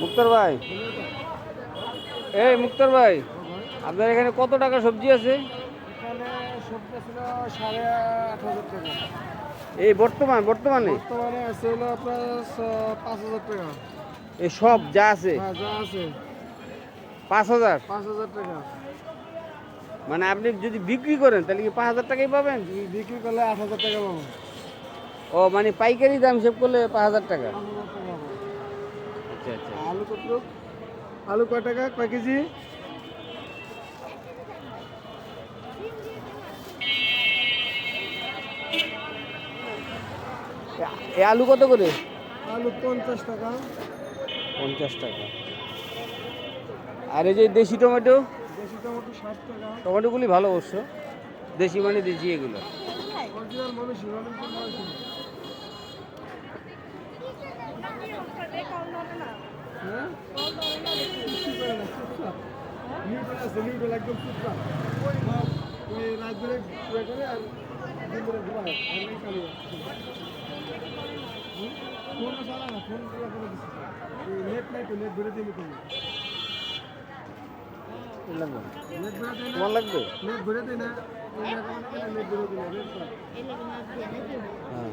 মুক্তার ভাই। এই মুক্তার ভাই আপনার এখানে কত টাকা সবজি আছে? এখানে সবটা ছিল সাড়ে আট হাজার টাকা। এই বর্তমান বর্তমানে? বর্তমানে আছে হলো আপনার পাঁচ হাজার টাকা। এই সব যা আছে? হ্যাঁ যা আছে। পাঁচ হাজার? পাঁচ হাজার টাকা। মানে আপনি যদি বিক্রি করেন তাহলে কি পাঁচ হাজার টাকাই পাবেন? বিক্রি করলে আট হাজার টাকা পাবো। ও মানে পাইকারি দাম সেভ করলে পাঁচ হাজার টাকা? আচ্ছা আচ্ছা। আলু কত আলু কয় টাকা? কয় কেজি? এই আলু কত করে? আলু পঞ্চাশ টাকা। পঞ্চাশ টাকা। আর এই যে দেশি টমেটো? দেশি টমেটো ষাট টাকা। টমেটোগুলি ভালো অবশ্য। দেশি মানে দেশি এগুলো। নিউট্রাল আছে নিউট্রাল একদম চুপচাপ ওই রাত ধরে শুয়ে করে আর দিন ধরে ঘুমায় আর এই কালি ফোন চালা না ফোন করে করে দিচ্ছি নেট নাই তো নেট ধরে দিবি তুমি লাগবে নেট ধরে দিই না তোমার লাগবে নেট ধরে দিই না ওই জায়গা মানে নেট ধরে দিই না নেট পাই হ্যাঁ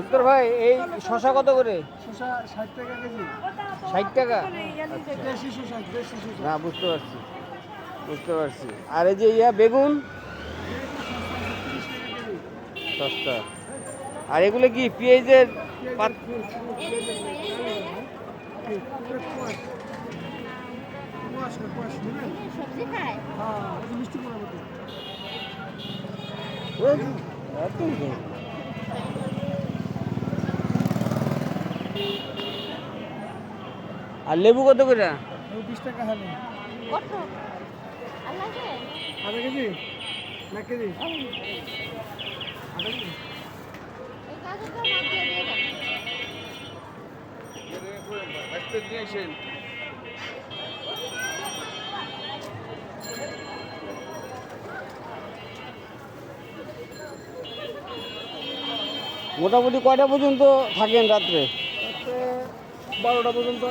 উত্তর ভাই এই শশা কত করে? শসা ষাট টাকা কেজি। ষাট না বুঝতে পারছি। বুঝতে পারছি। আর এই যে ইয়া বেগুন? সস্তা। আর এগুলো কি পেঁয়াজের সবজি খায় আর লেবু কত করে? বিশ টাকা হালি কত? আধা কেজি? না কেজি? আধা কেজি মাছ দিয়ে দিয়ে দেন মোটামুটি কয়টা পর্যন্ত থাকেন রাত্রে? বারোটা পর্যন্ত।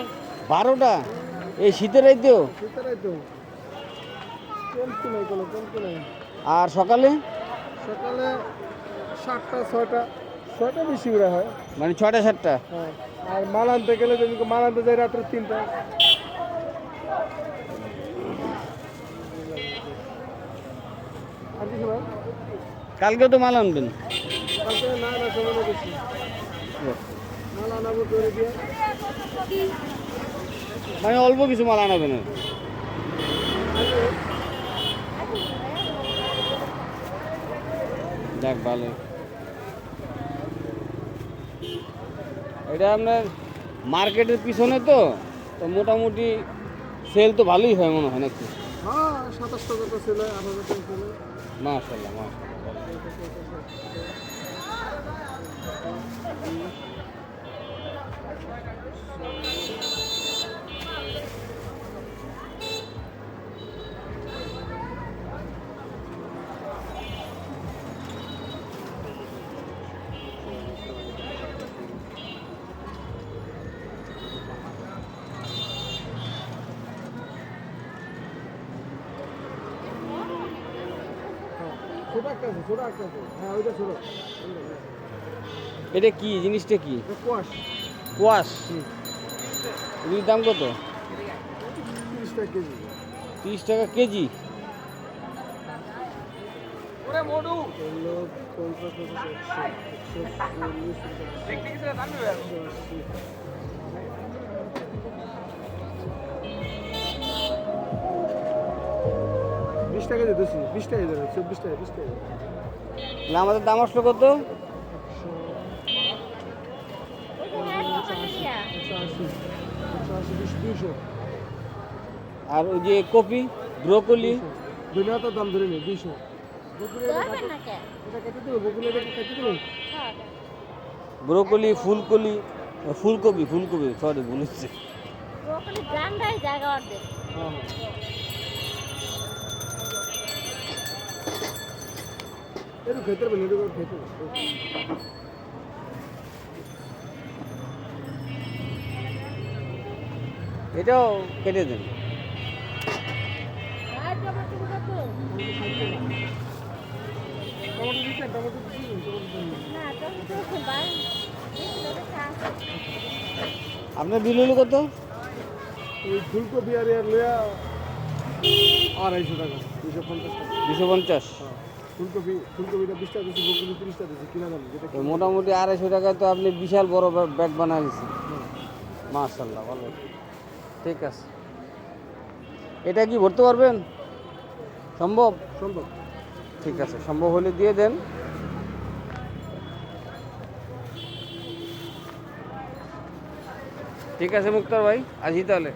বারোটা? এই শীতের রাইতেও? আর সকালে? সকালে সাতটা ছয়টা ছয়টা বেশি করে হয়। মানে ছটা সাতটা? হ্যাঁ আর মাল আনতে গেলে যদি মাল আনতে যাই রাত্রে তিনটা। কালকে তো মাল আনবেন কালকে না না সময় বেশি মাল আনাবো করে দিয়ে মানে অল্প কিছু মাল আনাবেন। যাক ভালো। এটা আপনার মার্কেটের পিছনে তো তো মোটামুটি সেল তো ভালোই হয় মনে হয় নাকি? হ্যাঁ সাতাশ ছোটো একটা আছে ছোটো একটা আছে হ্যাঁ ওইটা ছোটো। এটা কি জিনিসটা কি কোয়াশ কোয়াশ এগুলির দাম কত তিরিশ টাকা কেজি বিশ টাকা দিতেছি বিশ টাকা চব্বিশ টাকা বিশ টাকা তাহলে আমাদের দাম আসলো কত ওই যে হ্যাঁ দোকানে দিয়া একশো আশি একশো আশি বিশ দুইশো আর ওই যে কপি ব্রোকলি। দুনিয়াটার দাম ধরে নিই দুইশো। হ্যাঁ ব্রোকলি ফুলকলি ফুলকপি ফুলকপি সরি ভুল হচ্ছে। হ্যাঁ। খেতে খেতে না টমেটো বাই আপনার বিল হলো কত? ওই ফুলকপি আর লইয়া আড়াইশো টাকা দুশো পঞ্চাশ টাকা। দুশো পঞ্চাশ। হ্যাঁ ফুলকপি ফুলকপিটা বিশ টাকা বকুলি তিরিশ টাকা কিনা দাম যেটা মোটামুটি আড়াইশো টাকায় তো আপনি বিশাল বড় ব্যাগ বানিয়ে দিচ্ছেন মাশাল্লাহ ভালো। ঠিক আছে। এটা কি ভরতে পারবেন? সম্ভব? সম্ভব। ঠিক আছে সম্ভব হলে দিয়ে দেন। ঠিক আছে মুক্তার ভাই আজই তাহলে।